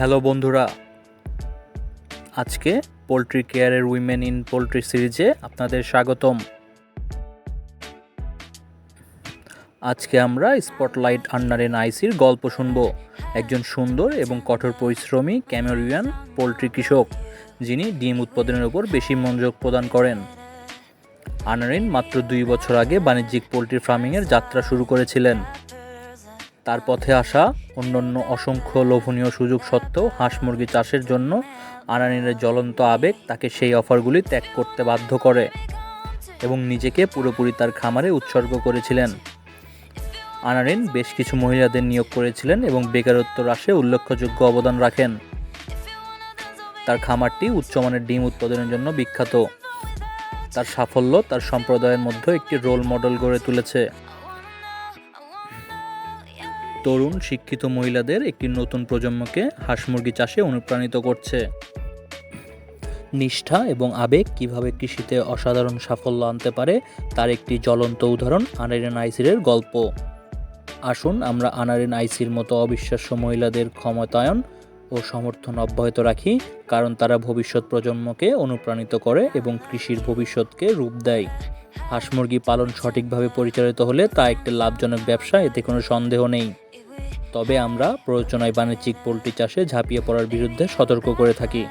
Hello বন্ধুরা, আজকে poultry কেয়ারের উইমেন ইন পোলট্রি সিরিজে আপনাদের স্বাগতম। আজকে আমরা স্পটলাইট আন্নারেন আইসির গল্প শুনব। একজন সুন্দর এবং কঠোর পরিশ্রমী ক্যামেরুয়ান পোলট্রি কৃষক, যিনি ডিম উৎপাদনের উপর বেশি মনোযোগ প্রদান করেন। আনারিন মাত্র দুই বছর আগে বাণিজ্যিক পোলট্রি ফার্মিংয়ের যাত্রা শুরু করেছিলেন। তার পথে আসা অন্যান্য অসংখ্য লোভনীয় সুযোগ সত্ত্বেও হাঁস মুরগি চাষের জন্য আনানিনের জ্বলন্ত আবেগ তাকে সেই অফারগুলি ত্যাগ করতে বাধ্য করে এবং নিজেকে পুরোপুরি তার খামারে উৎসর্গ করেছিলেন। আনারিন বেশ কিছু মহিলাদের নিয়োগ করেছিলেন এবং বেকারত্ব হ্রাসে উল্লেখযোগ্য অবদান রাখেন। তার খামারটি উচ্চমানের ডিম উৎপাদনের জন্য বিখ্যাত। তার সাফল্য তার সম্প্রদায়ের মধ্যে একটি রোল মডেল গড়ে তুলেছে। তরুণ, শিক্ষিত মহিলাদের একটি নতুন প্রজন্মকে হাঁস মুরগি চাষে অনুপ্রাণিত করছে। নিষ্ঠা এবং আবেগ কীভাবে কৃষিতে অসাধারণ সাফল্য আনতে পারে, তার একটি জ্বলন্ত উদাহরণ আনারিন আইসিরের গল্প। আসুন আমরা আনারিন আইসির মতো অবিশ্বাস্য মহিলাদের ক্ষমতায়ন ও সমর্থন অব্যাহত রাখি, কারণ তারা ভবিষ্যৎ প্রজন্মকে অনুপ্রাণিত করে এবং কৃষির ভবিষ্যৎকে রূপ দেয়। হাঁস মুরগি পালন সঠিকভাবে পরিচালিত হলে তা একটি লাভজনক ব্যবসা, এতে কোনো সন্দেহ নেই। তবে আমরা প্রযোজনায় বাণিজ্যিক পোলট্রি চাষে ঝাঁপিয়ে পড়ার বিরুদ্ধে সতর্ক করে থাকি।